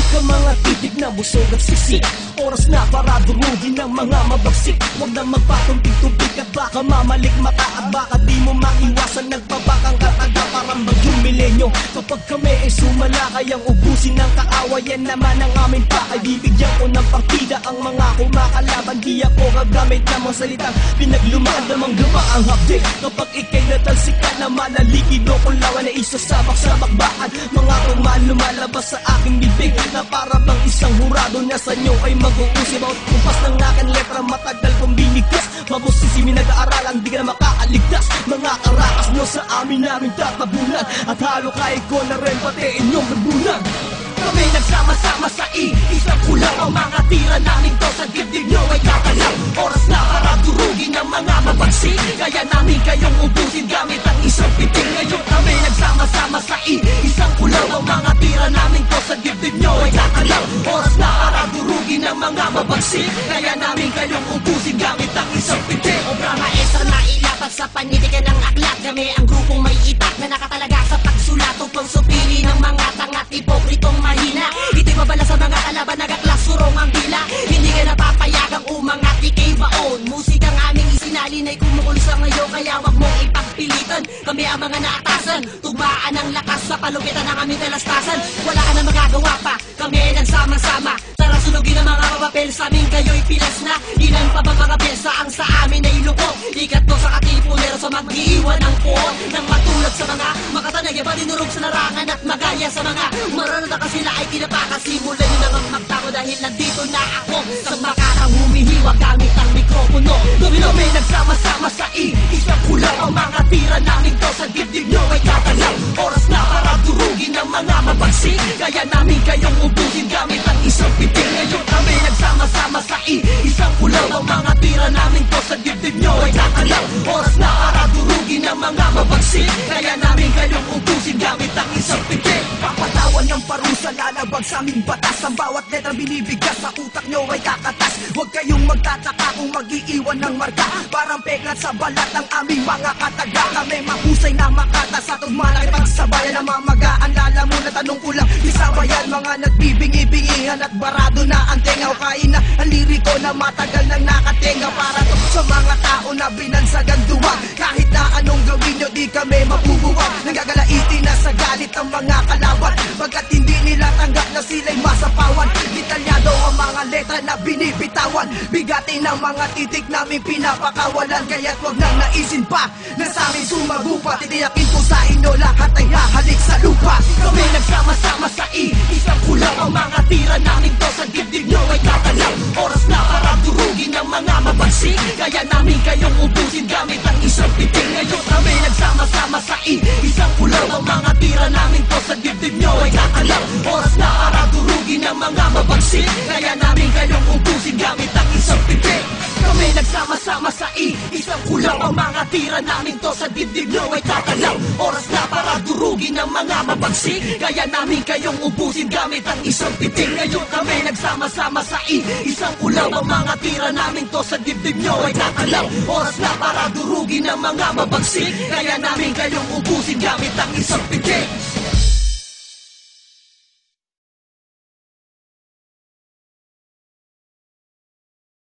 ka mga titik na busog at sisik Oras na para durugin ng mga mabagsik. Huwag na magpatumpik-tubik at baka mamalik mata At baka di mo maiwasan. Nagpabakang kataga Parang bagyong milenyo. Kapag kami ay sumala Kayang ubusin ng kaawayan naman ang amin pa. Ay bibigyan ko ng partida ang mga Di ako gagamit ng mga salitang pinaglumaan Namang gawa ang hapdi Kapag ikay natalsikan na malalikid o kulawan na isasabak-sabak baan Mga kuman lumalabas sa aking bibig Na para bang isang hurado na sa inyo ay mag-uusip. At kumpas ng aking letra matagal kong binigkas Mabusisi nag-aaralan di ka na makakaligtas Mga karakas nyo sa amin namin tatabunan. At halo kay ko na rin pati inyong nabunan kami nagsama-sama sa iisang kulang Ang mga tira namin to sa dibdib mabagsik Kaya namin kayong ubusin gamit ang isang piting Obra maestra na ilapat sa panitikan ng aklat. Kami ang grupong may itak na nakatalaga sa pagsulat. Upang supili ng mga tangat ipokritong mahina. Ito'y babala sa mga kalaban nagaklasurong ang dila. Hindi ka napapayagang umangat ikay baon. Musikang aming isinalin ay kumukul sa ngayon Kaya wag mong ipagpilitan. Kami ang mga naatasan Tugmaan ang lakas sa palupitan ng aming kalastasan. Wala ka na magagawa pa Kami nagsama-sama sunugin ang mga papel sa amin kayo'y pilas na. Ilan pa ba mga pyesa ang sa amin ay luko? Ikat to sa katipunero sa mag-iiwan ng puot Nang matulad sa mga makatanay ba dinurog sa larangan at magaya sa mga Maranata sila ay pinapakasimulan nyo namang magtango Dahil nandito na ako. Sa makakang humihiwa gamit ang mikropono. Domino may nagsama-sama sa iisang kulang Ang mga tira namin to sa dibdib nyo ay katalang Oras na para durugin ang mga mabagsik. Kaya namin kayong ubusin aming batas. Ang bawat letra binibigkas sa utak nyo ay kakatas. Huwag kayong magtataka kung mag-iiwan ng marka. Parang peklat sa balat ng aming mga kataga. Kami mahusay na makata sa tugma ng pagsabayan Ang mamagaan lala mo tanong ko lang. Isabayan mga nagbibingi-bingihan at barado na ang tenga O kain na ang liriko na matagal nang nakatenga Para to sa mga tao na binansagang duwag Kahit na anong gawin nyo di kami mabubuwag. Nagagalaitin na sa galit ang mga kalaban Pagkat na sila'y masapawan. Detalyado ang mga letra na binibitawan. Bigatin ang mga titik namin pinapakawalan. Kaya't wag nang naisin pa Na sa amin sumagupa Titiyakin ko sa inyo lahat ay hahalik sa lupa. Kami nagsama-sama sa iisang kulang Ang mga tira namin to sa dibdib nyo ay kakalang Oras na para durugin ang mga mabagsik Kaya namin kayong ubusin gamit ang isang piting Ngayon kami nagsama-sama sa iisang kulang Ang mga tira namin to sa dibdib nyo ay kakalang Oras mabagsik Kaya namin kayong ubusin gamit ang isang piting kami nagsama-sama sa iisang kulang Ang mga tira namin to sa dibdib nyo ay tatalaw. Oras na para durugin ang mga mabagsik Kaya namin kayong ubusin gamit ang isang piting Ngayon kami nagsama-sama sa iisang kulang Ang mga tira namin to sa dibdib nyo ay tatalaw. Oras na para durugin ang mga mabagsik Kaya namin kayong